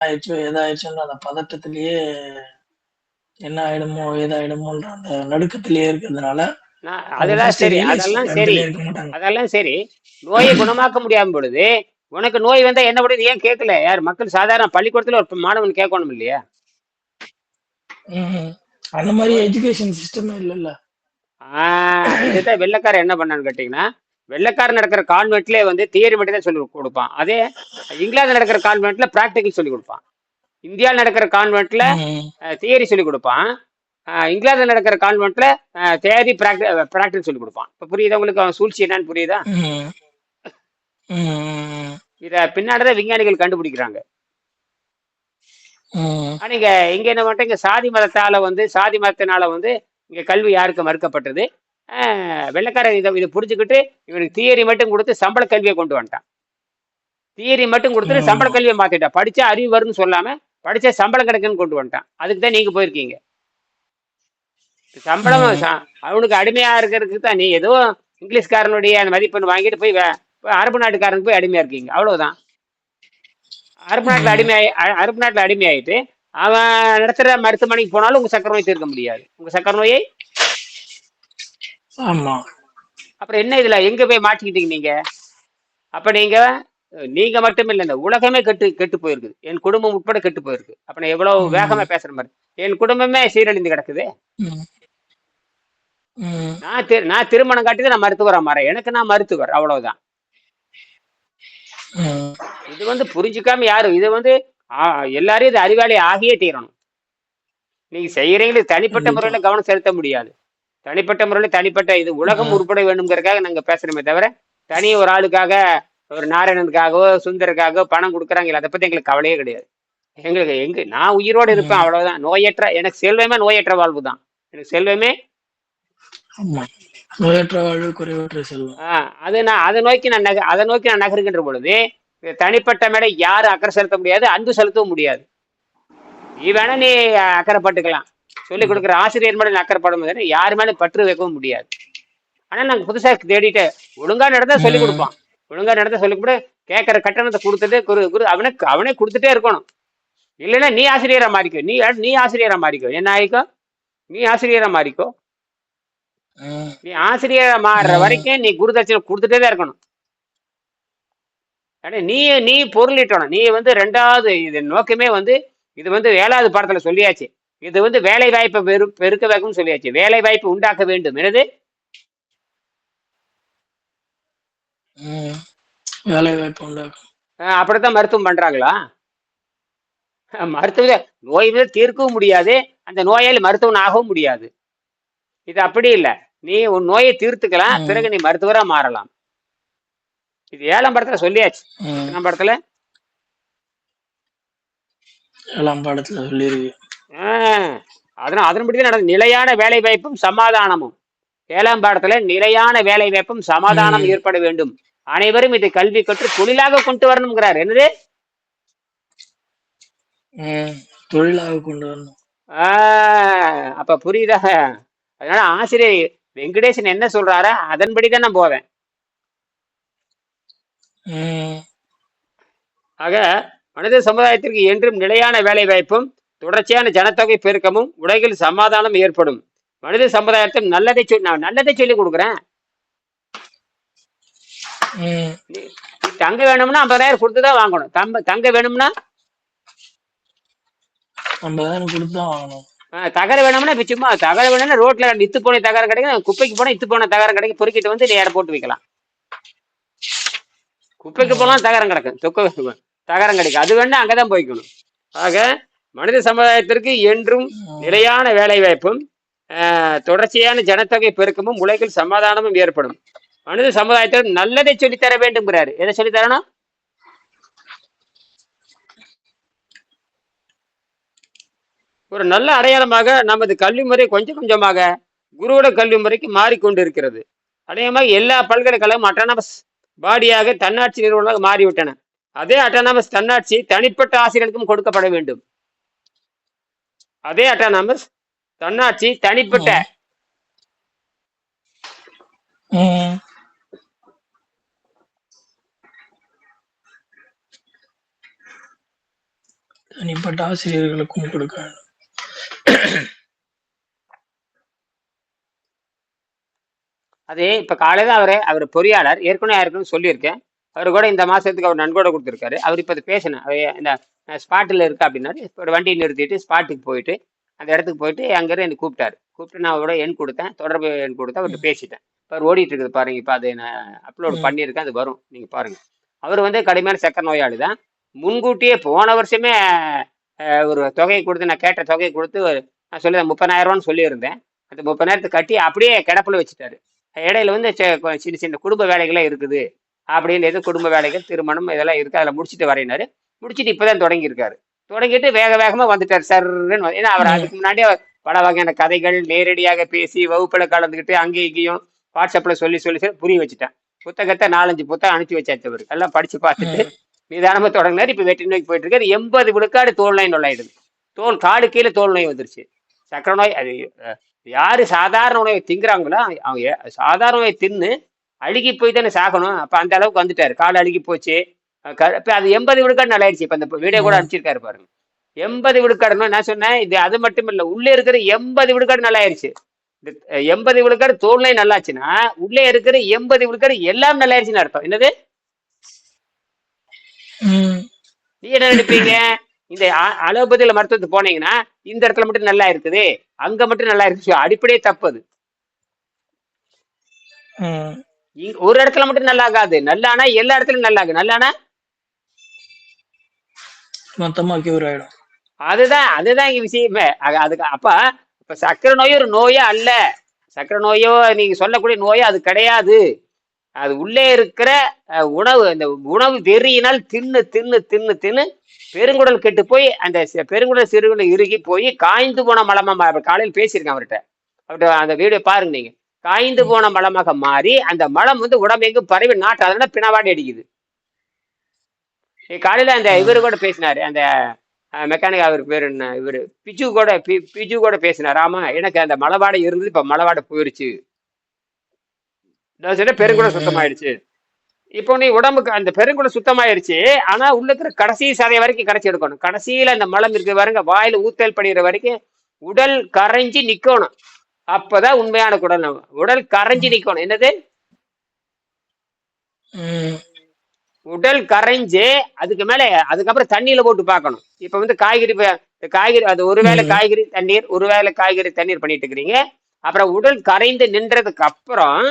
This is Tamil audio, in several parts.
ஆயிடுச்சோ ஏதாயிடுச்சோன்ற அந்த பதட்டத்திலேயே என்ன ஆயிடுமோ ஏதாயிடுமோன்ற அந்த நடுக்கத்திலேயே இருக்கிறதுனால அதெல்லாம் சரி அதெல்லாம் சரி. அதெல்லாம் சரி. நோயை குணமாக்க முடியாம பொழுது உனக்கு நோய் வந்தா என்ன பண்ணுது? ஏன் கேட்கல? யார்? மக்கள் சாதாரண பள்ளிக்கூடத்துல ஒரு மாணவன் கேட்கணும் இல்லையா. அந்த மாதிரி எஜுகேஷன் சிஸ்டமே ஆஹ் இதுதான் வெள்ளைக்காரன் என்ன பண்ணான்னு கேட்டீங்கன்னா வெள்ளைக்காரன் நடக்கிற கான்வென்ட்ல வந்து தியரி மட்டும் தான் சொல்லி கொடுப்பான். அதே இங்கிலாந்து நடக்கிற கான்வென்ட்ல பிராக்டிக்கல் சொல்லி கொடுப்பான். இந்தியாவில் நடக்கிற கான்வென்ட்ல. தியரி சொல்லி கொடுப்பான். ஆஹ் இங்கிலாந்துல நடக்கிற கான்வென்ட்ல தேரி பிராக்டிகல் சொல்லி கொடுப்பான். இப்போ புரியுதா உங்களுக்கு அவன் சூழ்ச்சி என்னன்னு புரியுதா. இத பின்னாடிதான் விஞ்ஞானிகள் கண்டுபிடிக்கிறாங்க. ஆனா இங்க இங்க என்ன பண்றீங்க சாதி மதத்தால வந்து சாதி மதத்தினால வந்து இங்க கல்வி யாருக்கு மறுக்கப்பட்டது? வெள்ளைக்காரன் இதை இதை புரிஞ்சுக்கிட்டு இவனுக்கு தியரி மட்டும் கொடுத்து சம்பள கல்வியை கொண்டு வந்துட்டான். தியரி மட்டும் கொடுத்துட்டு. சம்பள கல்வியை மாத்திட்டான் படிச்சா அறிவு வரும்னு சொல்லாம படிச்சா சம்பளம் கிடைக்குன்னு கொண்டு வந்துட்டான். அதுக்கு தான் நீங்க போயிருக்கீங்க. சம்பளம் அவனுக்கு அடிமையா இருக்கிறதுக்கு தான் நீ ஏதோ இங்கிலீஷ்காரனுடைய அந்த மதிப்பெண் வாங்கிட்டு போய் அரபு நாட்டுக்காரனுக்கு போய் அடிமையா இருக்கீங்க. அவ்வளவுதான். அரபு நாட்டுல ம். அடிமை அரபு நாட்டுல அடிமை ஆயிட்டு அவன் நடத்துற மருத்துவமனைக்கு போனாலும் உங்க சக்கர நோய் தீர்க்க முடியாது. உங்க சக்கர நோயை ஆமா. அப்புறம் என்ன இதுல? எங்க போய் மாட்டிக்கிட்டீங்க நீங்க? அப்ப நீங்க நீங்க மட்டும் இல்ல இந்த உலகமே கெட்டு கெட்டு போயிருக்குது. என் குடும்பம் உட்பட கெட்டு போயிருக்கு. அப்ப நான் எவ்வளவு. வேகமா பேசுற மாதிரி என் குடும்பமே சீரழிந்து கிடக்குது. நான் தி- நான் திருமணம் காட்டி நான் மருத்துவரா மாறேன். எனக்கு நான் மருத்துவர் அவ்வளவுதான். இது வந்து புரிஞ்சுக்காம யாரும் இது வந்து எல்லாரையும் இது அறிவாளி ஆகியே தீரணும். நீங்க செய்யறீங்களே தனிப்பட்ட முறையில கவனம் செலுத்த முடியாது. தனிப்பட்ட முறையில தனிப்பட்ட இது உலகம். உருப்பட வேணுங்கிறதுக்காக நாங்க பேசுறோமே தவிர தனி ஒரு ஆளுக்காக ஒரு நாராயணனுக்காகவோ சுந்தருக்காகவோ பணம் கொடுக்குறாங்க அதை பத்தி எங்களுக்கு கவலையே கிடையாது. எங்களுக்கு எங்க நான் உயிரோடு இருப்பேன். அவ்வளவுதான். நோயற்ற எனக்கு செல்வமே நோயற்ற வாழ்வு தான். எனக்கு செல்வமே நோயற்ற வாழ்வு குறைவற்ற செல்வம். ஆஹ் அது நான் அதை நோக்கி நான் நக அதை நோக்கி நான் நகருகின்ற பொழுது தனிப்பட்ட மேல யாரும் அக்கறை செலுத்த முடியாது அன்பு செலுத்தவும் முடியாது. நீ வேணா நீ அக்கறைப்பட்டுக்கலாம் சொல்லிக். கொடுக்குற ஆசிரியர் மேல நீ அக்கறைப்படும் போது யார் மேல பற்று வைக்கவும் முடியாது ஆனா நாங்க புதுசா தேடிட்டு ஒழுங்கா நடந்தா சொல்லிக் ம். கொடுப்போம் ஒழுங்கா நடந்தா சொல்லிக் கொடு கேட்கற கட்டணத்தை கொடுத்துட்டு குரு குரு அவனே அவனே கொடுத்துட்டே இருக்கணும் இல்லைன்னா நீ ஆசிரியரா மாறிக்கோ நீ நீ ஆசிரியரா மாறிக்கோ என்ன ஆயிக்கோ நீ ஆசிரியரா மாறிக்கோ. நீ ஆசிரியரா மாறுற. வரைக்கும் நீ குருதட்சணை கொடுத்துட்டே தான் இருக்கணும் ஆனா நீ நீ பொருளீட்டணும் நீ வந்து ரெண்டாவது இது நோக்கமே வந்து இது வந்து ஏழாவது பாடத்துல சொல்லியாச்சு இது வந்து வேலை வாய்ப்பை பெரு பெருக்க வைக்கும்னு சொல்லியாச்சு. வேலை வாய்ப்பு உண்டாக்க வேண்டும். என்னது. வேலை வாய்ப்பு உண்டாக்கும். அப்படித்தான் மருத்துவம் பண்றாங்களா? மருத்துவ நோய் தீர்க்கவும் முடியாது. அந்த நோயாளி மருத்துவன் ஆகவும் முடியாது. இது அப்படி இல்லை. நீ உன் நோயை தீர்த்துக்கலாம். பிறகு நீ மருத்துவரா மாறலாம். இது ஏழாம் படத்துல சொல்லியாச்சு. ம். எத்தனாம் படத்துல? ஏழாம் பாடத்துல சொல்லியிருக்கு. அதனால் அதன்படி தான் நடந்தது நிலையான வேலை வாய்ப்பும் சமாதானமும். ஏழாம் பாடத்துல நிலையான வேலை வாய்ப்பும் சமாதானம். ஏற்பட வேண்டும். அனைவரும் இதை கல்வி கற்று தொழிலாக கொண்டு வரணுங்கிறார் என்னது. தொழிலாக கொண்டு வரணும். ஆஹ் அப்ப புரியுதா? அதனால ஆசிரியர் வெங்கடேசன் என்ன சொல்றாரா? அதன்படி தான் நான் போவேன். ஆக மனித சமுதாயத்திற்கு என்றும் நிலையான வேலை வாய்ப்பும் தொடர்ச்சியான ஜனத்தொகை பெருக்கமும் உலகில் சமாதானம் ஏற்படும். மனித சமுதாயத்தில் நல்லதை சொல் நான் நல்லதை சொல்லி கொடுக்குறேன். தங்க வேணும்னா ஐம்பதாயிரம் கொடுத்து தான் வாங்கணும். தம்ப தங்க வேணும்னா? ஐம்பதாயிரம் வாங்கணும். தகரம் வேணும்னா இப்ப சும்மா தகரம் வேணும்னா ரோட்ல இத்து போன தகரம் கிடைக்கும் குப்பைக்கு போனா இத்து போன தகரம் கிடைக்கும் பொறுக்கிட்டு வந்து நீ போட்டு வைக்கலாம். குப்பைக்கு. போலாம் தகரம் கிடக்கும். தொக்க தகரம் கிடைக்கும். அது வேணா அங்கதான் போய்க்கணும். ஆக மனித சமுதாயத்திற்கு என்றும். நிலையான வேலை வாய்ப்பும் ஆஹ், தொடர்ச்சியான ஜனத்தொகை பெருக்கமும் உலகில் சமாதானமும் ஏற்படும். மனித சமுதாயத்திற்கு நல்லதை சொல்லித்தர வேண்டும்ங்கிறாரு. எதை சொல்லித் தரணும் ஒரு நல்ல அடையாளமாக நமது கல்வி முறை கொஞ்சம் கொஞ்சமாக குருவோட கல்வி முறைக்கு மாறிக்கொண்டிருக்கிறது. அநேகமாக எல்லா பல்கலைக்கழகம் அட்டானமஸ் பாடியாக தன்னாட்சி நிறுவனமாக மாறிவிட்டன. அதே அட்டானமஸ் தன்னாட்சி தனிப்பட்ட ஆசிரியர்களுக்கும் கொடுக்கப்பட வேண்டும். அதே அட்டானமஸ் தன்னாட்சி தனிப்பட்ட. தனிப்பட்ட ஆசிரியர்களுக்கும் கொடுக்க. அது இப்ப காலையில அவரு அவர் பொறியாளர் ஏற்கனவே யாருக்குன்னு சொல்லியிருக்கேன். அவர் கூட இந்த மாசத்துக்கு அவர் நன்கொடை கொடுத்துருக்காரு. அவர் இப்போ பேசினேன் இந்த ஸ்பாட்டில் இருக்கா அப்படின்னாரு. இப்போ ஒரு வண்டியை நிறுத்திட்டு ஸ்பாட்டுக்கு போயிட்டு அந்த இடத்துக்கு போயிட்டு அங்கேருந்து என்னை கூப்பிட்டாரு. கூப்பிட்டு நான் அவரோட எண் கொடுத்தேன் தொடர்பு எண் கொடுத்தேன் அவர்கிட்ட பேசிட்டேன். இப்போ ஓடிட்டு இருக்குது பாருங்க இப்போ அதை நான் அப்லோட். பண்ணியிருக்கேன் அது வரும் நீங்க பாருங்க. அவர் வந்து கடுமையான சக்கரை நோயாளி தான். முன்கூட்டியே போன வருஷமே ஒரு தொகையை கொடுத்து நான் கேட்ட தொகையை கொடுத்து நான் சொல்லி முப்பதாயிரம் ரூபான்னு சொல்லியிருந்தேன். அந்த முப்பதாயிரத்தை கட்டி அப்படியே கிடப்புல வச்சுட்டாரு. இடையில வந்து சின்ன சின்ன குடும்ப வேலைகள்லாம் இருக்குது. அப்படின்னு எது குடும்ப வேலைகள் திருமணம் இதெல்லாம் இருக்கு அதில் முடிச்சுட்டு வரையினாரு முடிச்சுட்டு இப்பதான் தொடங்கி இருக்காரு தொடங்கிட்டு வேக வேகமா வந்துட்டார். சர்ன்னு ஏன்னா அவர். அதுக்கு முன்னாடியே பல வகையான கதைகள் நேரடியாக பேசி வகுப்புல கலந்துக்கிட்டு அங்கேயும் இங்கேயும் வாட்ஸ்அப்ல சொல்லி சொல்லி சொல்லி புரிய வச்சுட்டேன் புத்தகத்தை நாலஞ்சு புத்தகம் அனுப்பிச்சு வச்சாச்சு அவருக்கு எல்லாம் படிச்சு பார்த்துட்டு. நிதானமா தொடங்கினாரு. இப்ப வெற்றி நோய்க்கு போயிட்டு இருக்காரு. எண்பது விழுக்காடு தோல் நோய் நுழையிடுது தோல் காடு கீழே தோல் நோய் வந்துருச்சு. சக்கரை நோய் அது யாரு சாதாரண உணவை திங்குறாங்களோ அவங்க சாதாரண உணவை தின்னு அழுகி போய் தானே சாகணும். அப்ப அந்த அளவுக்கு வந்துட்டாரு. கால் அழுகி போச்சு. இப்ப அது எண்பது விழுக்காடு நல்லா ஆயிடுச்சு. இப்ப இந்த வீடியோ கூட. அனுப்பிச்சிருக்காரு பாருங்க. எண்பது விழுக்காடுன்னு நான் சொன்னேன். இது அது மட்டும் இல்ல உள்ளே இருக்கிற எண்பது விழுக்காடு நல்லா ஆயிடுச்சு. இந்த அஹ், எண்பது விழுக்காடு தோல் நோய் நல்லாச்சுன்னா உள்ளே இருக்கிற எண்பது விழுக்காடு எல்லாம் நல்லா ஆயிடுச்சுன்னு அர்த்தம். என்னது. நீ என்ன நினைப்பீங்க? இந்த அலோபதியில மருத்துவத்துக்கு போனீங்கன்னா இந்த இடத்துல மட்டும் நல்லா இருக்குது அங்க மட்டும் நல்லா இருக்கு அடிப்படையே தப்பது ஒரு இடத்துல மட்டும் நல்லா ஆகாது. நல்லானா எல்லா இடத்துலயும் நல்லா ஆகுது. நல்லானா மொத்தமா கியூர் ஆயிடும். அதுதான் அதுதான் இங்க விஷயமே. அதுக்கு அப்ப இப்ப சக்கரை நோய் ஒரு நோயே அல்ல. சக்கரை நோயோ நீங்க சொல்லக்கூடிய நோயோ அது கிடையாது. அது உள்ளே இருக்கிற உணவு அந்த உணவு வெறியினால் தின்னு தின்னு தின்னு தின்னு பெருங்குடல் கெட்டு போய் அந்த பெருங்குடல் சிறுகுடல் இறுகி போய் காய்ந்து போன மலமா காலையில் பேசியிருக்கேன் அவர்கிட்ட. அவர்கிட்ட அந்த வீடியோ பாருங்க நீங்க. காய்ந்து போன மலமாக மாறி அந்த மலம் வந்து உடம்பெங்கும் பரவி நாட்டு அதனால பிணவாடி அடிக்குது. காலையில அந்த. இவரு கூட பேசினாரு அந்த மெக்கானிக் அவர் பேர் என்ன இவரு பிஜு கூட பி- பிஜு கூட பேசினார் ஆமா எனக்கு அந்த மலவாடை இருந்தது இப்ப மலவாடை போயிருச்சு நான் சொன்னேன் பெருங்குடம். சுத்தமாயிடுச்சு இப்போ நீ உடம்புக்கு அந்த பெருங்குடம் சுத்தமாயிருச்சு ஆனா உள்ள இருக்கிற கடைசி சதை வரைக்கும் கரைச்சி எடுக்கணும் கடைசியில அந்த மலம் இருக்கிற வரைக்கும் வாயில ஊத்தல் படிக்கிற வரைக்கும் உடல் கரைஞ்சி நிக்கணும் அப்பதான் உண்மையான குடல். உடல் கரைஞ்சி நிக்கணும் என்னது. உடல் கரைஞ்சு அதுக்கு மேல அதுக்கப்புறம் தண்ணியில போட்டு பார்க்கணும். இப்ப வந்து காய்கறி காய்கறி அது ஒருவேளை. காய்கறி தண்ணீர் ஒருவேளை காய்கறி தண்ணீர் பண்ணிட்டு இருக்கிறீங்க. அப்புறம் உடல் கரைந்து நின்றதுக்கு அப்புறம்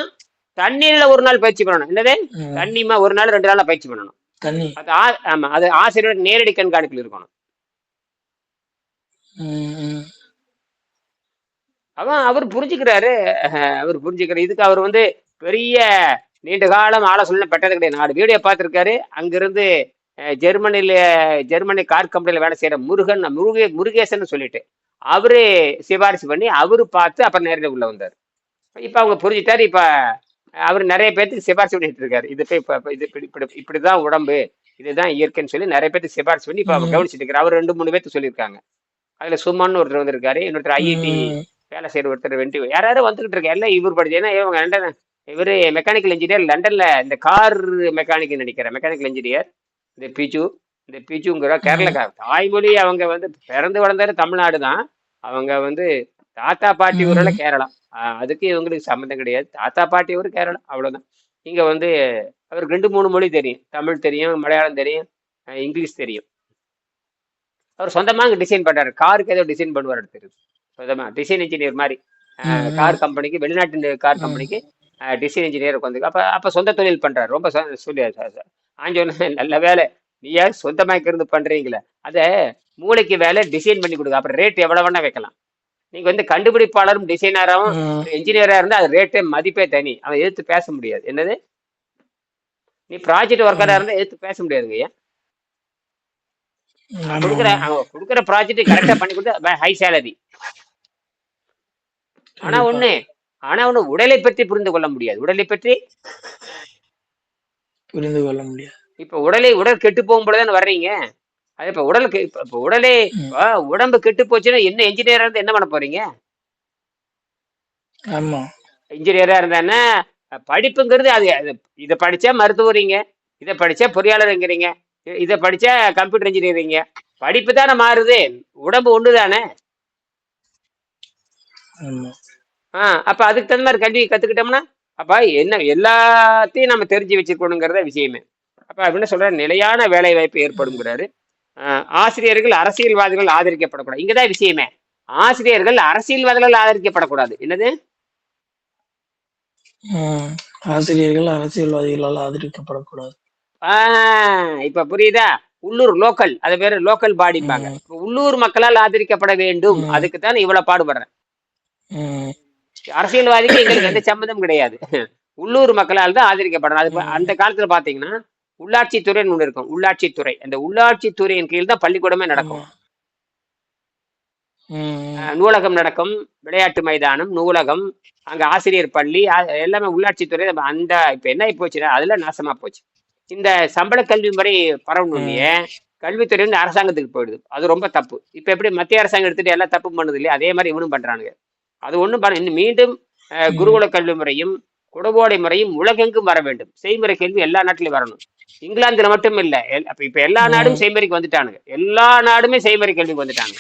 தண்ணீர்ல ஒரு நாள் பயிற்சி பண்ணணும். என்னது. தண்ணிமா ஒரு நாள் ரெண்டு நாள் பயிற்சி பண்ணணும். அது ஆமா அது ஆசிரியர் நேரடி கண்காணிப்பில் இருக்கணும். அவன் அவர் புரிஞ்சுக்கிறாரு. அவர் புரிஞ்சுக்கிறார். இதுக்கு அவர் வந்து பெரிய நீண்ட காலம் ஆலோசனை பெற்றது கிடையாது. நாலு வீடியோ பார்த்துருக்காரு. அங்கிருந்து அஹ், ஜெர்மனில ஜெர்மனி கார் கம்பெனியில் வேலை செய்யற முருகன் முருகே முருகேசன் சொல்லிட்டு அவரு சிபாரிசு பண்ணி அவரு பார்த்து அப்புறம் நேரடியாக உள்ள வந்தார். இப்ப அவங்க புரிஞ்சுட்டாரு. இப்ப அவர் நிறைய பேர்த்துக்கு சிபாரிசு பண்ணிட்டு இருக்காரு. இது போய் இப்ப இது இப்படி இப்படி இப்படிதான் உடம்பு இதுதான் இயற்கைன்னு சொல்லி நிறைய பேர்த்துக்கு சிபாரிசு பண்ணி இப்ப அவர். கவனிச்சிட்டு இருக்காரு. அவர் ரெண்டு மூணு பேர்த்து சொல்லியிருக்காங்க. அதுல சுமன் ஒருத்தர் வந்திருக்காரு. இன்னொருத்தர் ஐஐடி. வேலை செய்யற ஒருத்தர் வெண்டி யாராவது வந்துகிட்டு இருக்க எல்லாம் இவர் படிச்சு ஏன்னா இவங்க லண்டன் இவரு மெக்கானிக்கல் இன்ஜினியர் லண்டன்ல இந்த கார் மெக்கானிக் நினைக்கிறேன் மெக்கானிக்கல் இன்ஜினியர் இந்த பிஜு இந்த பிஜுங்கிற கேரளக்கார தாய்மொழி அவங்க வந்து பிறந்து வளர்ந்தாரு தமிழ்நாடு தான். அவங்க வந்து தாத்தா பாட்டி ஊரில். கேரளா. அதுக்கு இவங்களுக்கு சம்மந்தம் கிடையாது. தாத்தா பாட்டி ஊர் கேரளா. அவ்வளவுதான். இங்க வந்து அவருக்கு ரெண்டு மூணு மொழி தெரியும். தமிழ் தெரியும் மலையாளம் தெரியும் இங்கிலீஷ் தெரியும். அவர் சொந்தமா அங்க டிசைன் பண்றாரு. காருக்கு ஏதோ டிசைன் பண்ணுவார் தெரியும் சொந்தமா. டிசைன் இன்ஜினியர் மாதிரி. கார் கம்பெனிக்கு வெளிநாட்டு கார். கம்பெனிக்கு டிசைன் இன்ஜினியர் வந்து அப்ப அப்ப சொந்த தொழில் பண்றாரு. ரொம்ப சொல்லி ஆஞ்சோன்னு நல்ல வேலை. நீயா சொந்தமாக இருந்து பண்றீங்களே? அத மூளைக்கு வேலை டிசைன் பண்ணி கொடுங்க. அப்புறம் ரேட் எவ்வளவு வேணா வைக்கலாம். நீங்க வந்து கண்டுபிடிப்பாளரும் டிசைனராகவும் ம். இன்ஜினியரா இருந்தா அது ரேட்டே மதிப்பே தனி. அவன் எதிர்த்து பேச முடியாது. என்னது? நீ ப்ராஜெக்ட் ஒர்க்கரா ம். இருந்தா எதிர்த்து பேச முடியாதுங்க ஐயா. கொடுக்குற. அவன் கொடுக்குற ப்ராஜெக்ட் கரெக்டா பண்ணி கொடுத்தா ஹை சேலரி ஆனா கண்டிப்பா. ஆனா ஒண்ணு உடலை பற்றி புரிந்து கொள்ள முடியாது. உடலை பற்றி புரிந்து கொள்ள முடியாது. இப்ப உடலை உடல் கெட்டு போகும் பொழுதுதானே வர்றீங்க? அது இப்ப உடல் இப்ப- உடலே உடம்பு கெட்டு போச்சுன்னா என்ன இன்ஜினியரா இருந்தா என்ன பண்ண போறீங்க? ஆமா. இன்ஜினியரா இருந்தான்னா படிப்புங்கிறது அது இதை படிச்சா மருத்துவரீங்க இதை படிச்சா பொறியாளருங்கிறீங்க இதை படிச்சா கம்ப்யூட்டர் இன்ஜினியரிங்க படிப்பு தானே மாறுது. உடம்பு ஒன்று தானே ஆமா ஆ அப்ப அதுக்கு தகுந்த மாதிரி கல்வி கத்துக்கிட்டோம்னா அப்ப என்ன எல்லாத்தையும் நம்ம தெரிஞ்சு வச்சுக்கணுங்கிறத விஷயமே. அப்ப அப்படின்னு சொல்ற நிலையான வேலை வாய்ப்பு ஏற்படுங்கிறாரு ஆஹ் ஆசிரியர்கள் அரசியல்வாதிகள் ஆதரிக்கப்படக்கூடாது. இங்கதான் விஷயமே. ஆசிரியர்கள் அரசியல்வாதிகள் ஆதரிக்கப்படக்கூடாது. என்னது. ஆசிரியர்கள் அரசியல்வாதிகளால் ஆதரிக்கப்படக்கூடாது. ஆஹ் இப்ப புரியுதா? உள்ளூர் லோக்கல் அது பேரு லோக்கல் பாடிப்பாங்க. உள்ளூர் மக்களால் ஆதரிக்கப்பட வேண்டும். ம். அதுக்கு தான் இவ்வளவு பாடுபடுறேன். அரசியல்வாதிக்கு எங்களுக்கு எந்த சம்மந்தம் கிடையாது. உள்ளூர் மக்களால் தான் ஆதரிக்கப்படணும். அது. அந்த காலத்துல பாத்தீங்கன்னா உள்ளாட்சித்துறைன்னு ஒண்ணு இருக்கும். உள்ளாட்சித்துறை அந்த உள்ளாட்சித்துறையின் கீழ் தான் பள்ளிக்கூடமே நடக்கும். நூலகம் நடக்கும். விளையாட்டு மைதானம் நூலகம் அங்க ஆசிரியர் பள்ளி எல்லாமே உள்ளாட்சித்துறை அந்த இப்ப என்ன போச்சுன்னா அதுல நாசமா போச்சு. இந்த சம்பள கல்வி முறை பரவணுன்னே கல்வித்துறை வந்து அரசாங்கத்துக்கு போயிடுது. அது ரொம்ப தப்பு. இப்ப எப்படி மத்திய அரசாங்கம் எடுத்துட்டு எல்லாம் தப்பு பண்ணுது இல்லையா அதே மாதிரி இவனும் பண்றானுங்க. அது ஒண்ணும் பண்ண இன்னும் மீண்டும். குருகுல கல்வி முறையும் குடவோடை முறையும் உலகெங்கும் வர வேண்டும். செய்முறை கல்வி எல்லா நாட்டிலும் வரணும். இங்கிலாந்துல மட்டும் இல்ல அப்ப இப்ப எல்லா நாடும். செய்முறைக்கு வந்துட்டானுங்க. எல்லா நாடுமே செய்முறை கல்விக்கு வந்துட்டாங்க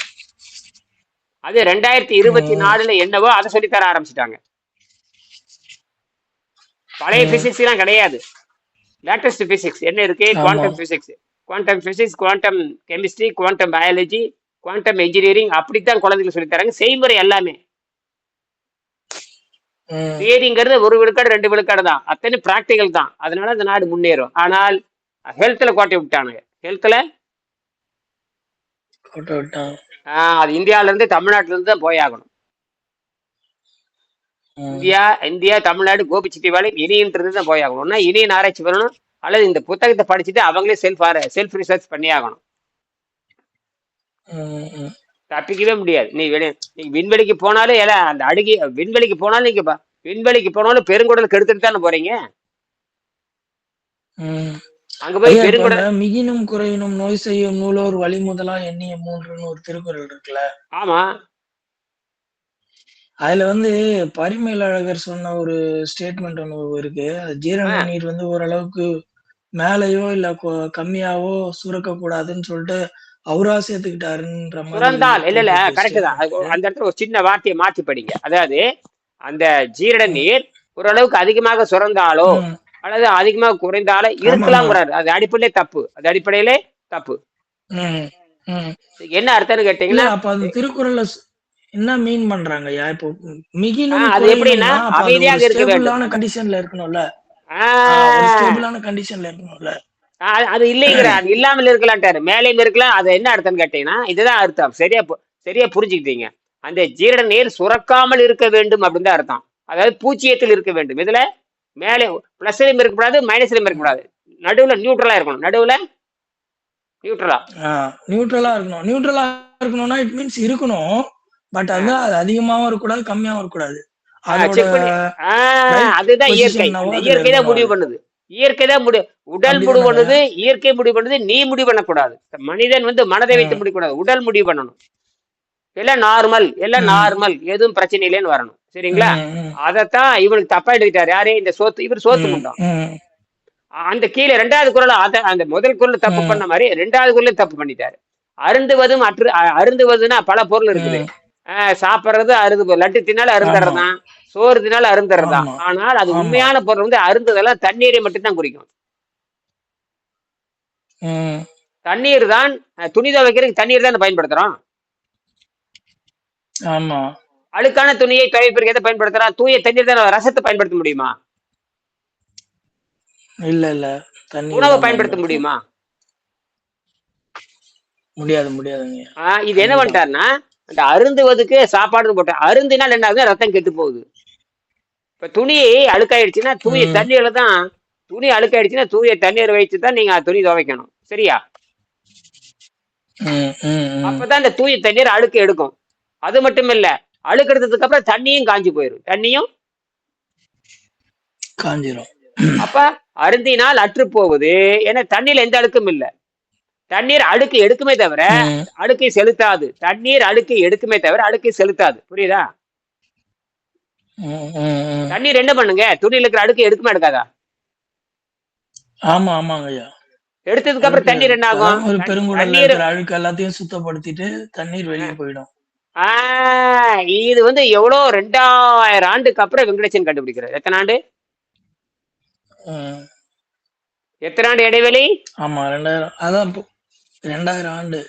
அது ரெண்டாயிரத்தி இருபத்தி. நாலுல என்னவோ அதை சொல்லித்தர ஆரம்பிச்சிட்டாங்க. பழைய. பிசிக்ஸ் எல்லாம் கிடையாது. லேட்டஸ்ட் பிசிக்ஸ் என்ன இருக்கு? Quantum physics quantum physics quantum chemistry quantum biology quantum engineering அப்படித்தான் குழந்தைகளுக்கு சொல்லித் தராங்க செய்முறை எல்லாமே. ம். தியரிங்கிறது ஒரு விழுக்காடு ரெண்டு விழுக்காடு தான். அத்தனை பிராக்டிகல் தான். அதனால அந்த நாடு முன்னேறும். ஆனால் ஹெல்த்ல கோட்டை விட்டானுங்க. ஹெல்த்ல அது இந்தியால இருந்து தமிழ்நாட்டுல இருந்து தான் போயாகணும். இந்தியா இந்தியா தமிழ்நாடு கோபிச்செட்டிப்பாளையம் இனின்றது தான் போயாகணும். ஒன்னா இனியன் ஆராய்ச்சி பண்ணணும் அல்லது இந்த புத்தகத்தை படிச்சுட்டு அவங்களே செல்ஃப் செல்ஃப் ரிசர்ச் பண்ணி ஆகணும். தப்பிக்கவே முடியாது. நீ வெளி நீங்க விண்வெளிக்கு போனாலும் எல்லாம் அந்த அடுகி விண்வெளிக்கு போனாலும் நீங்க விண்வெளிக்கு போனாலும் பெருங்குடல் கெடுத்துட்டு தானே போறீங்க. அங்க போய் பெருங்குடல் மிகினும் குறையினும் நோய் செய்யும் நூலோர் வழி முதலா எண்ணிய மூன்றுன்னு ஒரு திருக்குறள் இருக்குல்ல? ஆமா. அதுல வந்து பரிமேலழகர் சொன்ன ஒரு ஸ்டேட்மெண்ட் ஒன்று இருக்கு. ஜீரண நீர் வந்து ஓரளவுக்கு மேலேயோ இல்ல கம்மியாவோ சுரக்க கூடாதுன்னு சொல்லிட்டு அவரா சேர்த்துக்கிட்டாருன்ற சுரந்தால் இல்ல இல்ல கரெக்ட் தான். அது அந்த இடத்துல ஒரு சின்ன வார்த்தையை மாத்தி படிங்க. அதாவது அந்த ஜீரண நீர் ஓரளவுக்கு அதிகமாக சுரந்தாலோ அல்லது அதிகமாக குறைந்தாலோ இருக்கலாம்ங்கிறாரு அது அடிப்படையிலே தப்பு. அது அடிப்படையிலே தப்பு. என்ன அர்த்தம்னு கேட்டீங்கன்னா அப்ப அந்த திருக்குறள்ல என்ன மீன் பண்றாங்க ஐயா இப்போ மிகினும் அது எப்படின்னா அது அமைதியாக இருக்க வேண்டும். கண்டிஷன்ல இருக்கணும்ல. ஸ்டேபிளான கண்டிஷன்ல இருக்கணும்ல. அது இல்லைங்கிற. அது இல்லாமல் இருக்கலான்ட்டாரு மேலேயும் இருக்கலாம் அது என்ன அர்த்தம்னு கேட்டீங்கன்னா இதுதான் அர்த்தம். சரியா சரியா புரிஞ்சுக்கிட்டீங்க. அந்த ஜீரண நீர் சுரக்காமல் இருக்க வேண்டும் அப்படின்னு தான் அர்த்தம். அதாவது பூச்சியத்தில் இருக்க வேண்டும். இதுல மேலே பிளஸ்லயும் இருக்கக்கூடாது மைனஸ்லயும் இருக்கக்கூடாது. நடுவுல நியூட்ரலா இருக்கணும். நடுவுல நியூட்ரலா நியூட்ரலா இருக்கணும். நியூட்ரலா இருக்கணும்னா இட் மீன்ஸ் இருக்கணும். பட் அது அது அதிகமாவும் இருக்கக்கூடாது கம்மியாவும் இருக்கக்கூடாது. அதுதான் இயற்கை. இயற்கை தான் முடிவு பண்ணுது. இயற்கை தான் முடிவு உடல் முடிவு பண்ணுது? இயற்கை முடிவு பண்ணுது நீ முடிவு பண்ணக்கூடாது. மனிதன் வந்து மனதை வைத்து முடிவு கூடாது உடல் முடிவு பண்ணணும். எல்லாம் நார்மல் எல்லாம் நார்மல் எதுவும் பிரச்சனை இல்லைன்னு வரணும். சரிங்களா? அதைத்தான் இவனுக்கு தப்பா எடுத்துட்டாரு யாரே இந்த சோத்து இவர் சோத்து ம் முண்டம். ம். அந்த கீழே ரெண்டாவது குரல் அத அந்த முதல் குரல் தப்பு பண்ண மாதிரி ரெண்டாவது குரலும் தப்பு பண்ணிட்டாரு. அருந்துவதும் அற்று அருந்துவதுன்னா பல பொருள் இருக்குது. சாப்பிடுறது அருது லட்டு தின்னாலும் ஆமா அருந்துறது தான் சோறு தின்னாலும் அருந்துறது ஆனால் அது உண்மையான பொருள் வந்து அருந்துதெல்லாம் தண்ணீரை மட்டும்தான் குறிக்கும் தண்ணீர் தான் துணி துவைக்கிறதுக்கு தண்ணீர் தான் பயன்படுத்துறோம். ஆமா. அழுக்கான துணியை துவைப்பதற்கு எதை பயன்படுத்துறோம்? தூய தண்ணீர் தான் ரசத்தை பயன்படுத்த முடியுமா? இல்ல இல்ல. உணவை பயன்படுத்த முடியுமா? முடியாது முடியாதுங்க. இது என்ன பண்ணிட்டாருன்னா அந்த அருந்துவதுக்கு சாப்பாடு போட்டேன். அருந்தினால் என்ன ஆகுது ரத்தம் கெட்டு போகுது இப்ப துணி அழுக்காயிடுச்சுன்னா தூய தண்ணீர்ல தான் துணி அழுக்காயிடுச்சுன்னா தூய தண்ணீர் வைத்து தான் நீங்க துணி துவைக்கணும். சரியா? அப்பதான் இந்த தூய தண்ணீர் அழுக்கு எடுக்கும். அது மட்டும் இல்ல அழுக்கு எடுத்ததுக்கு அப்புறம் தண்ணியும் காஞ்சி போயிடும் தண்ணியும்? காஞ்சிரும். அப்ப அருந்தினால் அற்று போகுது ஏன்னா தண்ணியில எந்த அழுக்கும் இல்ல. தண்ணீர் அழுக்கு எடுக்குமே தவிர ம் அழுக்கை செலுத்தாது. தண்ணீர் அழுக்கை எடுக்குமே தவிர அழுக்கை செலுத்தாது. புரியுதா? தண்ணீர் என்ன பண்ணுங்க? துணியில இருக்கிற அழுக்கை எடுக்குமே எடுக்காதா? ஆமா ஆமாங்க ஐயா. எடுத்ததுக்கு அப்புறம் தண்ணீர் என்ன ஆகும் ஒரு இருக்கிற அழுக்கு எல்லாத்தையும் சுத்தப்படுத்திட்டு தண்ணீர் வெளியே போயிடும். இது வந்து எவ்வளவு ரெண்டாயிரம் ஆண்டுக்கு அப்புறம் வெங்கடேசன் கண்டுபிடிக்கிறார். எத்தனை ஆண்டு. எத்தனை ஆண்டு இடைவெளி? ஆமா ரெண்டாயிரம். அதான் ரெண்டாயிரம் ஆண்டு.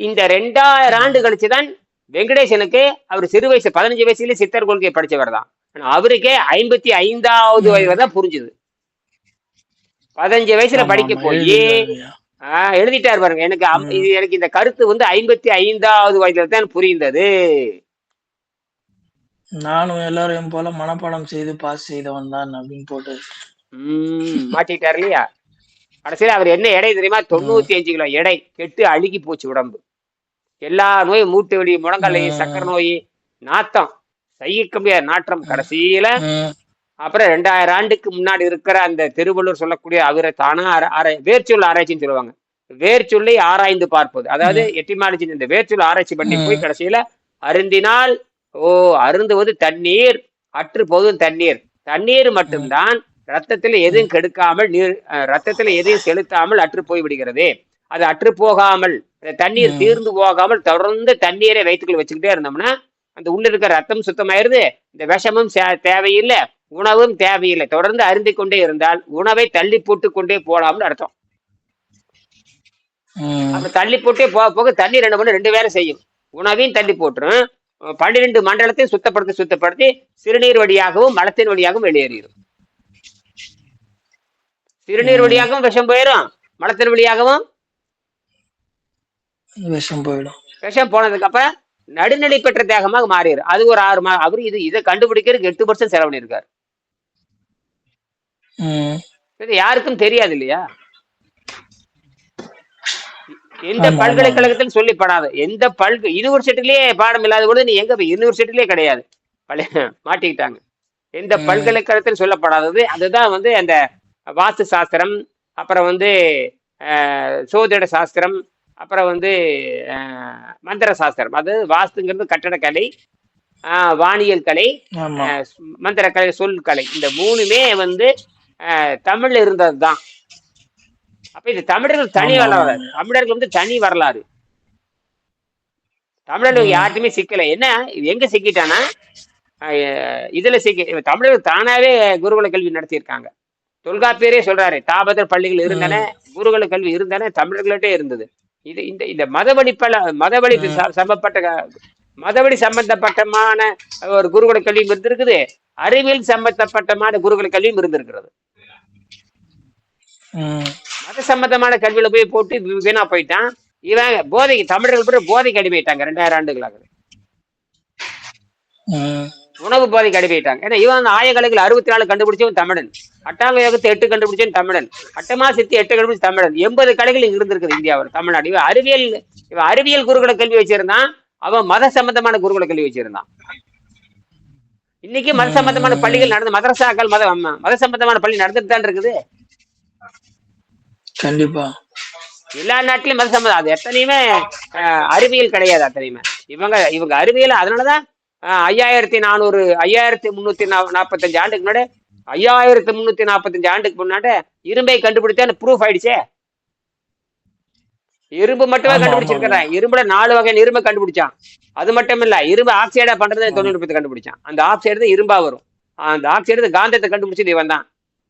இந்த ரெண்டாயிரம் ஆண்டு கழிச்சுதான் வெங்கடேசனுக்கு அவர் சிறு வயசு பதினஞ்சு வயசுல சித்தர் கொள்கையை படிச்சவர் தான். அவருக்கே ஐம்பத்தி ஐந்தாவது ம். வயதுல தான் புரிஞ்சுது. பதினஞ்சு வயசுல படிக்க போய். ஆஹ் எழுதிட்டார் பாருங்க. எனக்கு. இது எனக்கு இந்த கருத்து வந்து ஐம்பத்தி ஐந்தாவது வயதுல தான் புரிந்தது. நானும் எல்லாரையும் போல மனப்பாடம் செய்து பாஸ் செய்தவன் தான் அப்படின்னு போட்டு. மாட்டிட்டார் இல்லையா? கடைசியில அவர் என்ன எடை தெரியுமா? தொண்ணூத்தி அஞ்சு கிலோ எடை கெட்டு அழுகி போச்சு உடம்பு. எல்லா நோயும் மூட்டு வலி முழங்கால் வலி, ம். சக்கரை நோய் நாத்தம். சகிக்க முடியாத நாற்றம். கடைசியில. அப்புறம் ரெண்டாயிரம் ஆண்டுக்கு முன்னாடி இருக்கிற அந்த திருவள்ளுவர் சொல்லக்கூடிய அவரை தானா ஆர- வேர்ச்சொல் ஆராய்ச்சின்னு சொல்லுவாங்க. வேர்ச்சொல்லை ஆராய்ந்து பார்ப்பது. அதாவது எட்டிமாலஜி இந்த வேர்ச்சொல் ஆராய்ச்சி பண்ணி. போய் கடைசியில அருந்தினால் ஓ அருந்துவது தண்ணீர் அற்று போதும் தண்ணீர். தண்ணீர் மட்டும்தான் ரத்தத்துல எதுவும் கெடுக்காமல் நீர் ரத்தத்துல எதையும் செலுத்தாமல் அற்று போய் விடுகிறது அது அற்று போகாமல் தண்ணீர். தீர்ந்து போகாமல் தொடர்ந்து தண்ணீரை வயிற்றுக்குள்ள வச்சுக்கிட்டே இருந்தோம்னா அந்த உள்ள இருக்கிற ரத்தம் சுத்தமாயிருது இந்த விஷமும் தேவையில்லை உணவும் தேவையில்லை. தொடர்ந்து அருந்தி கொண்டே இருந்தால் உணவை தள்ளி போட்டு கொண்டே போலாம்னு அர்த்தம். அப்ப தள்ளி போட்டே போக போக தண்ணி ரெண்டு மணி ரெண்டு வேலை செய்யும். உணவையும் தள்ளி போட்டுரும். பன்னிரெண்டு மண்டலத்தையும் சுத்தப்படுத்தி சுத்தப்படுத்தி சிறுநீர் வழியாகவும் மலத்தின் வழியாகவும் வெளியேறிடும். சிறுநீர். வழியாகவும் விஷம் போயிடும் மலத்தின் வழியாகவும் விஷம் போயிடும் விஷம் போனதுக்கு அப்புறம் நடுநிலை பெற்ற தேகமாக மாறிடும் அது ஒரு ஆறு மா அவரு இது இதை கண்டுபிடிக்கிறதுக்கு எட்டு பர்சன்ட் செலவு பண்ணியிருக்காரு. இது யாருக்கும் தெரியாது இல்லையா எந்த. பல்கலைக்கழகத்தில் சொல்லிப்படாத எந்த பல்க யூனிவர்சிட்டிலேயே பாடம் இல்லாத கூட நீ எங்க யூனிவர்சிட்டிலே கிடையாது மாட்டிக்கிட்டாங்க எந்த. பல்கலைக்கழகத்தில் சொல்லப்படாதது அதுதான் வந்து அந்த வாஸ்து சாஸ்திரம் அப்புறம் வந்து சோதிட சாஸ்திரம் அப்புறம் வந்து மந்திர சாஸ்திரம். அது வாஸ்துங்கிறது கட்டடக்கலை வானியல் கலை மந்திரக்கலை சொல் கலை. இந்த மூணுமே வந்து தமிழ்ல இருந்தது தான் அப்ப இது தமிழர்கள் தனி. வரலாறு. தமிழர்கள் வந்து தனி வரலாறு. தமிழர்கள் ம். யார்ட்டுமே சிக்கல. என்ன இது எங்க சிக்கிட்டானா இதுல சிக்கி தமிழர்கள் தானாவே குருகுல கல்வி நடத்தியிருக்காங்க. தொல்காப்பியரே சொல்றாரு. தாபதர் பள்ளிகள் இருந்தன குருகுல கல்வி இருந்தன தமிழர்கள்ட்டே இருந்தது. இது இந்த இந்த மதவழி பல மதவழி ம். ச- சம்பந்தப்பட்ட க- மதவழி சம்பந்தப்பட்டமான ஒரு குருகுல கல்வியும் இருந்திருக்குது. அறிவியல் சம்பந்தப்பட்டமான குருகுல கல்வியும் இருந்திருக்கிறது. மத சம்பந்தமான கல்வியில போய் போட்டு வீணா போயிட்டான். இவன் போதைக்கு தமிழர்கள் கூட போதைக்கு அடிமையிட்டாங்க ரெண்டாயிரம் ஆண்டுகளாக. உணவு போதைக்கு அடிமையிட்டாங்க ஏன்னா இவன் ஆயக்கலைகள் அறுபத்தி நாலு கண்டுபிடிச்சவன் தமிழன். அட்டாங்க யோகத்தை எட்டு கண்டுபிடிச்சவன் தமிழன். அட்டமா சித்தி எட்டு கண்டுபிடிச்ச தமிழன். எண்பது கலைகள் இங்க இருந்திருக்குது இந்தியாவில் தமிழ்நாடு. இவன் அறிவியல் இவன் அறிவியல் குருகுல கல்வி வச்சிருந்தான். அவன் மத சம்பந்தமான குருகுல கல்வி வச்சிருந்தான். இன்னைக்கு மத சம்பந்தமான பள்ளிகள் நடந்து மதரசாக்கள் மத மத சம்பந்தமான பள்ளி நடந்துட்டு தான் இருக்குது. கண்டிப்பா. எல்லா நாட்டிலும் மத சம்மதம் அது எத்தனையுமே அறிவியல் கிடையாது அத்தனையுமே. இவங்க இவங்க அறிவியல் அதனாலதான் ஐயாயிரத்தி நானூறு ஐயாயிரத்தி முன்னூத்தி நாற்பத்தஞ்சு ஆண்டுக்கு முன்னாடி ஐயாயிரத்தி முன்னூத்தி நாற்பத்தஞ்சு ஆண்டுக்கு முன்னாடி இரும்பை கண்டுபிடிச்சா ப்ரூஃப் ஆயிடுச்சே. இரும்பு மட்டுமே கண்டுபிடிச்சிருக்கிறான். இரும்புல நாலு வகை இரும்பை கண்டுபிடிச்சான். அது மட்டும் இல்ல இரும்பு ஆக்சைடா பண்றது தொழில்நுட்பத்தை கண்டுபிடிச்சான். அந்த ஆக்சைடு தான் இரும்பா வரும். அந்த ஆக்சைடு காந்தத்தை கண்டுபிடிச்சது இவன் தான்.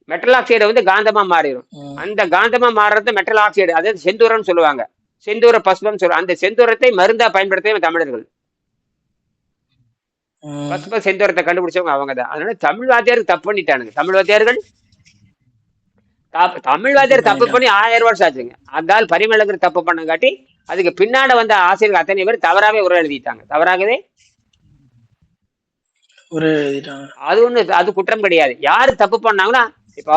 மெட்டல் ஆக்சைடு வந்து காந்தமா மாறிடும். அந்த காந்தமா மாறுறது மெட்டல் ஆக்சைடு அதாவது செந்தூரம்னு சொல்லுவாங்க. செந்தூர பஸ்பம் சொல்லுவாங்க. அந்த செந்தூரத்தை மருந்தா பயன்படுத்திய தமிழர்கள். ம். பஸ்ப செந்தூரத்தை கண்டுபிடிச்சவங்க அவங்க தான் அதனால தமிழ் வாத்தியாருக்கு தப்பு பண்ணிட்டானுங்க. தமிழ் வாத்தியார்கள் தமிழ் வாத்தியார் தப்பு பண்ணி ஆயிரம் வருஷம் ஆச்சுங்க. அந்தால் பரிமளங்கிற தப்பு பண்ணங்காட்டி அதுக்கு பின்னாடி வந்த ஆசிரியர்கள் அத்தனை பேர் தவறாவே உரை எழுதிட்டாங்க. தவறாகவே? அது ஒண்ணு அது குற்றம் கிடையாது. யாரு தப்பு பண்ணாங்கன்னா இப்போ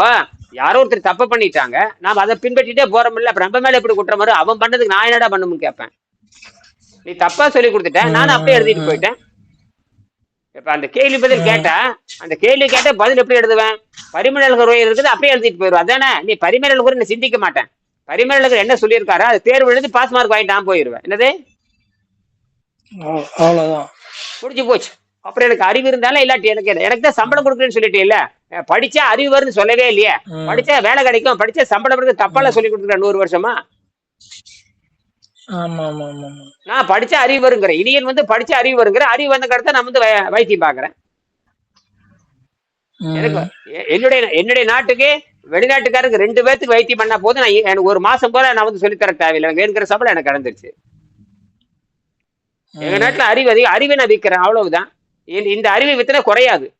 யாரோ ஒருத்தர் தப்பு பண்ணிட்டாங்க நாம அதை பின்பற்றிட்டே போறோம் இல்ல அப்ப நம்ம மேல எப்படி குற்றம் வரும்? அவன் பண்ணதுக்கு நான் என்னடா பண்ணும்னு கேட்பேன். நீ தப்பா சொல்லி கொடுத்துட்டேன் நானும் அப்படியே எழுதிட்டு போயிட்டேன். இப்ப அந்த கேள்வி பதில் கேட்டா அந்த கேள்வி கேட்டா பதில் எப்படி எழுதுவேன்? பரிமளர்கள் உரை இருக்குது அப்படியே எழுதிட்டு போயிடுவேன் அதானே? நீ பரிமளர்கள் உரை நான் சிந்திக்க மாட்டேன். பரிமளர்கள் என்ன சொல்லியிருக்காரோ அது தேர்வு எழுதி பாஸ் மார்க் வாங்கிட்டு நான் போயிடுவேன் என்னது? அவ்வ- அவ்வளவுதான். முடிஞ்சு போச்சு. அப்புறம் எனக்கு அறிவு இருந்தாலும் இல்லாட்டி எனக்கு? எனக்கு தான் சம்பளம் கொடுக்குறேன்னு சொல்லிட்டே இல்ல படிச்சா அறிவு வரும்னு சொல்லவே இல்லையே. படிச்சா வேலை கிடைக்கும். படிச்சா சம்பளம் இருக்கு தப்பால சொல்லி கொடுத்துருக்கேன் நூறு வருஷமா. நான் படிச்ச அறிவு வருங்கிறேன் இனியன் வந்து படிச்ச அறிவு வருங்கிற அறிவு வந்த கடத்த நான் வந்து வைத்தியம் பாக்குறேன் எனக்கு என்னுடைய என்னுடைய நாட்டுக்கு வெளிநாட்டுக்காரருக்கு ரெண்டு பேர்த்துக்கு வைத்தியம் பண்ணா போதும். நான் எனக்கு ஒரு மாசம் போல நான் வந்து சொல்லித்தர தேவையில்லை. வேணுங்கிற சம்பளம் எனக்கு கடந்துருச்சு எங்க. நாட்டுல அறிவு அதிகம் அறிவை நான் விற்கிறேன். அவ்வளவுதான். இந்த- அறிவை வித்தனா குறையாது.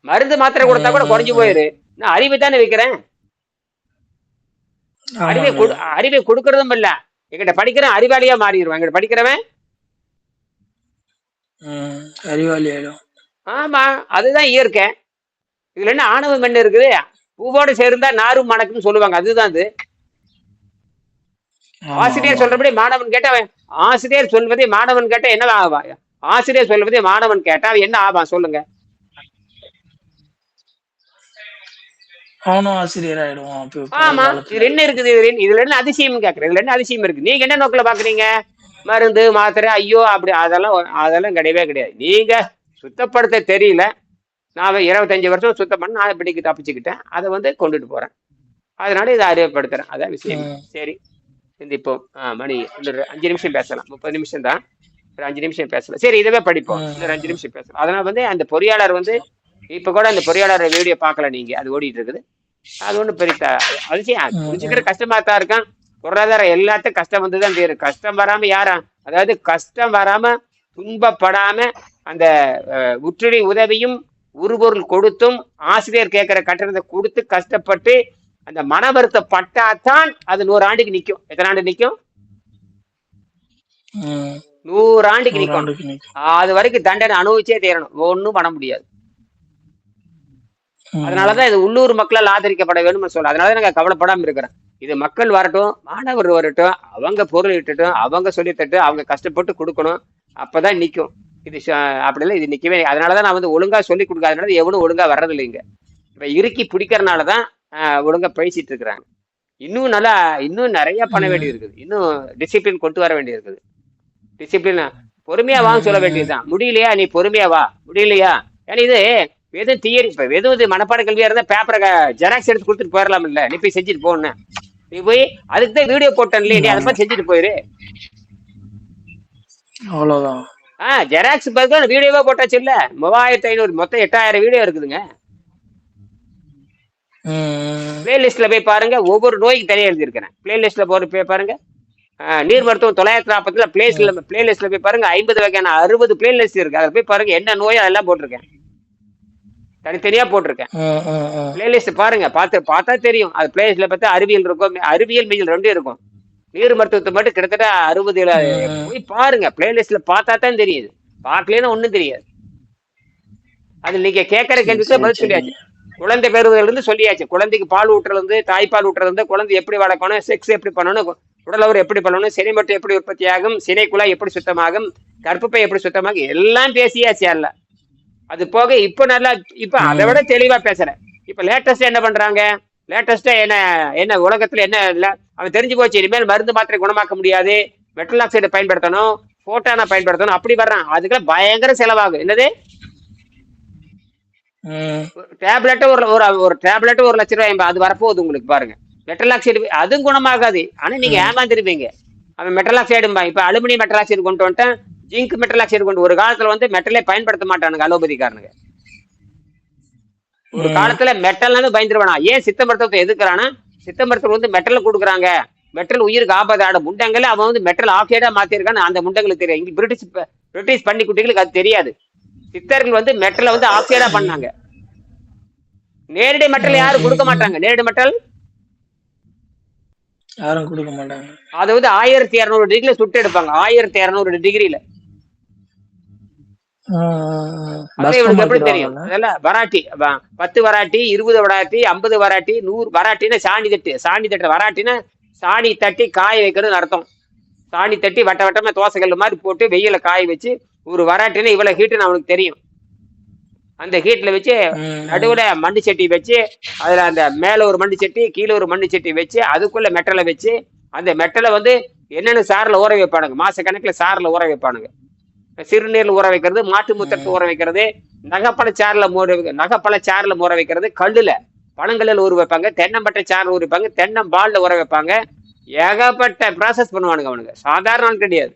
மருந்து மாத்திரை கொடுத்தா கூட குறைஞ்சு போயிரு. நான் அறிவை தானே விற்கிறேன் அறிவை அறிவை கொடுக்கறதும் இல்ல. எங்கிட்ட படிக்கிறேன் அறிவாளியா மாறிடுவான். எங்கிட்ட படிக்கிறவன்? ம். அறிவாளி ஆயிடும் ஆமா அதுதான் இயற்கை. இதுல என்ன ஆணவம் என்ன இருக்குது? பூவோடு சேர்ந்தா நாரும் மணக்குன்னு சொல்லுவாங்க. அதுதான் அது. ஆசிரியர். சொல்றபடி மாணவன் கேட்டா ஆசிரியர் சொல்வதே மாணவன் கேட்டா என்ன ஆவான் ஆசிரியர் சொல்வதே மாணவன் கேட்டா அவன் என்ன ஆவான்? சொல்லுங்க. அவனும் ஆசிரியர் ஆயிடுவான் ஆமா. இதுல என்ன இருக்குது? இதுல என்ன- அதிசயம் கேக்குறேன். இதுல என்ன அதிசயம் இருக்கு? நீங்க என்ன நோக்கில பாக்குறீங்க? மருந்து மாத்திரை ஐயோ அப்படி அதெல்லாம் அதெல்லாம் கிடையவே கிடையாது. நீங்க சுத்தப்படுத்த தெரியல. நான் இருபத்தஞ்சு வருஷம் சுத்தம் பண்ண நான் இப்படிக்கு தப்பிச்சுக்கிட்டேன். அதை வந்து கொண்டுட்டு போறேன். அதனால இதை அறிவுப்படுத்துறேன் அதான் விஷயம். சரி. சிந்திப்போம். ஆ, மணி இன்னொரு அஞ்சு நிமிஷம் பேசலாம். முப்பது நிமிஷம் தான் ஒரு அஞ்சு நிமிஷம் பேசலாம். சரி இதவே படிப்போம். இன்னொரு அஞ்சு நிமிஷம் பேசலாம். அதனால வந்து அந்த பொறியாளர் வந்து இப்ப கூட அந்த பொறியாளர் வீடியோ பார்க்கல நீங்க. அது ஓடிட்டு இருக்குது. அது ஒண்ணு பெரிய அதிசயம். புரிஞ்சுக்கிற கஷ்டமா தான் இருக்கான். பொருளாதாரம் எல்லாத்துக்கும் கஷ்டம் வந்து தான் தீரும். கஷ்டம் வராம யாரா? அதாவது கஷ்டம் வராம துன்பப்படாம அந்த உற்றுடி உதவியும் உருபொருள் கொடுத்தும் ஆசிரியர் கேட்கிற கட்டணத்தை கொடுத்து கஷ்டப்பட்டு அந்த மன வருத்தப்பட்டாதான் அது நூறு ஆண்டுக்கு நிக்கும். எத்தனை ஆண்டு நிக்கும்? ம். நூறு ஆண்டுக்கு நிக்கும். அது வரைக்கும் தண்டனை அனுபவிச்சே தீரணும். ஒண்ணும் பண்ண முடியாது. அதனாலதான் இது உள்ளூர் மக்களால் ஆதரிக்கப்பட வேணும்னு சொல்ல அதனால நாங்க கவலைப்படாம இருக்கிறேன். இது மக்கள் வரட்டும் மாணவர் வரட்டும் அவங்க பொருள் இட்டுட்டும் அவங்க சொல்லித்தட்டு அவங்க கஷ்டப்பட்டு கொடுக்கணும். அப்பதான் நிக்கும். இது அப்படிலாம் இது நிக்கவே அதனாலதான் நான் வந்து ஒழுங்கா சொல்லி கொடுக்காதனால எவனும் ஒழுங்கா வர்றது இல்லைங்க இப்ப இறுக்கி பிடிக்கிறனாலதான் ஆஹ், ஒழுங்கா பேசிட்டு இருக்கிறாங்க. இன்னும் நல்லா இன்னும் நிறைய பண்ண ம். வேண்டி இருக்குது இன்னும் டிசிப்ளின் கொண்டு வர வேண்டி இருக்குது டிசிப்ளின் பொறுமையா வான்னு சொல்ல. வேண்டியதுதான். முடியலையா? நீ பொறுமையா வா. முடியலையா? ஏன்னா இது வெறும் தியரி இப்ப வெறும் இது மனப்பாட கல்வியா இருந்தா பேப்பரை ஜெராக்ஸ் எடுத்து கொடுத்துட்டு போயிடலாம் இல்ல நீ போய் செஞ்சுட்டு போன நீ போய் அதுக்கு தான் வீடியோ போட்டேன்ல நீ அதை மாதிரி செஞ்சுட்டு போயிரு. அவ்வளவுதான். ஆஹ் ஜெராக்ஸ் பதில் வீடியோவா போட்டாச்சு இல்ல மூவாயிரத்தி ஐநூறு மொத்தம் எட்டாயிரம் வீடியோ இருக்குதுங்க. ம். பிளேலிஸ்ட்ல போய் பாருங்க. ஒவ்வொரு நோய்க்கு தனியா எழுதியிருக்கிறேன். பிளேலிஸ்ட்ல போற போய் பாருங்க. நீர் மருத்துவம் தொள்ளாயிரத்தி நாற்பதுல பிளேஸ்ல பிளேலிஸ்ட்ல போய் பாருங்க. ஐம்பது வகையான அறுபது பிளேலிஸ்ட் இருக்கு. அதில் போய் பாருங்க என்ன நோய் அதெல்லாம் போட்டிருக்கேன். தனித்தனியா போட்டிருக்கேன். பிளேலிஸ்ட் பாருங்க பார்த்து பார்த்தா தெரியும். அது பிளேலிஸ்ட்ல பார்த்தா அறிவியல் இருக்கும் அறிவியல் மெய்யல் ரெண்டும் இருக்கும். நீர் மருத்துவத்தை மட்டும் கிட்டத்தட்ட அறுபது. போய் பாருங்க. பிளேலிஸ்ட்ல பார்த்தா தான் தெரியுது. பார்க்கலன்னா ஒண்ணும் தெரியாது. அது நீங்க கேட்கற கேள்விக்கு பதில். சொல்லியாச்சு. குழந்தை பெறுவதுல இருந்து சொல்லியாச்சு. குழந்தைக்கு பால் ஊட்டுறதுல இருந்து தாய்ப்பால் ஊட்டுறதுல இருந்து குழந்தை எப்படி வளர்க்கணும் செக்ஸ் எப்படி பண்ணணும் உடலவர் எப்படி பண்ணணும் சினை மட்டும் எப்படி உற்பத்தி ஆகும் சினை குழாய் எப்படி சுத்தமாகும் கற்பப்பை எப்படி சுத்தமாகும் எல்லாம் பேசியாச்சு அல்ல அது போக இப்ப நல்லா இப்ப அதை விட தெளிவா பேசுறேன். இப்ப லேட்டஸ்டா என்ன பண்றாங்க? லேட்டஸ்டா என்ன என்ன உலகத்துல என்ன இல்ல அவன் தெரிஞ்சு போச்சு இனிமேல் மருந்து மாத்திரை குணமாக்க முடியாது. மெட்டல் ஆக்சைடு பயன்படுத்தணும். போட்டான பயன்படுத்தணும். அப்படி வர்றான். அதுக்கெல்லாம் பயங்கர செலவாகும். என்னது? ம். டேப்லெட் ஒரு ஒரு ஒரு டேப்லெட் ஒரு லட்ச ரூபாய் அது வரப்போகுது உங்களுக்கு பாருங்க. மெட்டல் ஆக்சைடு அதுவும் குணமாகாது. ஆனா நீங்க ஏமாந்துருப்பீங்க அவன் மெட்டல் ஆக்சைடும்பா இப்ப அலுமினியம் மெட்டல் ஆக்சைடு கொண்டு வந்துட்டேன். ஜிங்க் மெட்டல் ஆக்சைடு கொண்டு ஒரு காலத்துல வந்து மெட்டலே பயன்படுத்த மாட்டானுங்க அலோபதிக்காரனுங்க ஒரு. காலத்துல மெட்டல்னு பயந்துருவானா. ஏன் சித்த மருத்துவத்தை எதுக்குறானா? சித்த மருத்துவம் வந்து மெட்டல் கொடுக்குறாங்க. மெட்டல் உயிருக்கு ஆபத்தாட முண்டங்களை அவன் வந்து மெட்டல் ஆக்சைடா மாத்திருக்கான்னு அந்த முண்டங்களுக்கு தெரியும் இங்க பிரிட்டிஷ் பிரிட்டிஷ் பண்ணி குட்டிகளுக்கு அது தெரியாது. சித்தர்கள் வந்து மெட்டலை வந்து ஆக்சைடா பண்ணாங்க. நேரடி மெட்டல் யாரும் கொடுக்க மாட்டாங்க. நேரடி மெட்டல்? யாரும் கொடுக்க மாட்டாங்க. அதை வந்து ஆயிரத்தி இரநூறு டிகிரில சுட்டு எடுப்பாங்க. ஆயிரத்தி இரநூறு டிகிரில ம், ம், ம். அது இவனுக்கு எப்படி தெரியும்? அதெல்லாம் வராட்டி வ- பத்து வராட்டி இருபது வராட்டி ஐம்பது வராட்டி நூறு வராட்டினா சாணி தட்டு சாணி தட்டு வராட்டினா சாணி தட்டி காய வைக்கிறதுன்னு அர்த்தம். சாணி தட்டி வட்ட வட்டமா தோசைக்கல் மாதிரி போட்டு வெயில காய வச்சு ஒரு வராட்டினா இவ்வளவு ஹீட்டுன்னு அவனுக்கு தெரியும். அந்த ஹீட்ல வச்சு நடுவுல மண்ணு சட்டி வச்சு அதுல அந்த மேல ஒரு மண்ணு சட்டி கீழே ஒரு மண்ணு சட்டி வச்சு அதுக்குள்ள மெட்டலை வச்சு அந்த மெட்டலை வந்து என்னென்ன சார்ல ஊற வைப்பானுங்க. மாச கணக்குல சார்ல ஊற வைப்பானுங்க. சிறுநீர்ல ஊற வைக்கிறது மாட்டு மூத்திரத்தை ஊற வைக்கிறது நகைப்பழ ஊற வைக்க நகைப்பழ சாறுல ஊற வைக்கிறது கல்லுல பழங்களில் ஊற வைப்பாங்க தென்னம்பட்டை சாறுல ஊற வைப்பாங்க தென்னம்பால்ல ஊற வைப்பாங்க. ஏகப்பட்ட ப்ராசஸ் பண்ணுவானுங்க அவனுங்க. சாதாரண ஆள் கிடையாது.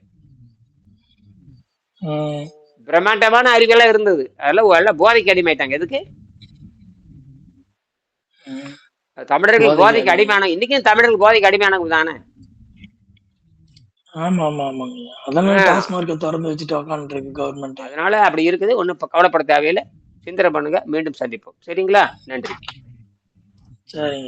பிரம்மாண்டமான அறிவெல்லாம் இருந்தது. அதெல்லாம் எல்லாம் போதைக்கு அடிமைட்டாங்க எதுக்கு. தமிழர்கள் போதைக்கு போதைக்கு அடிமை. அடிமையான இன்னைக்கும் தமிழர்கள் போதைக்கு அடிமையானவங்க தானே? ஆமா ஆமா ஆமாங்க அதனால ஆ. டாஸ்மார்க்கை திறந்து வச்சுட்டு உட்காந்துருக்கு கவர்மெண்ட் அதனால அப்படி இருக்குது. ஒன்றும் கவலைப்பட தேவையில்லை. சிந்தனை பண்ணுங்க. மீண்டும் சந்திப்போம். சரிங்களா? நன்றி. சரிங்க.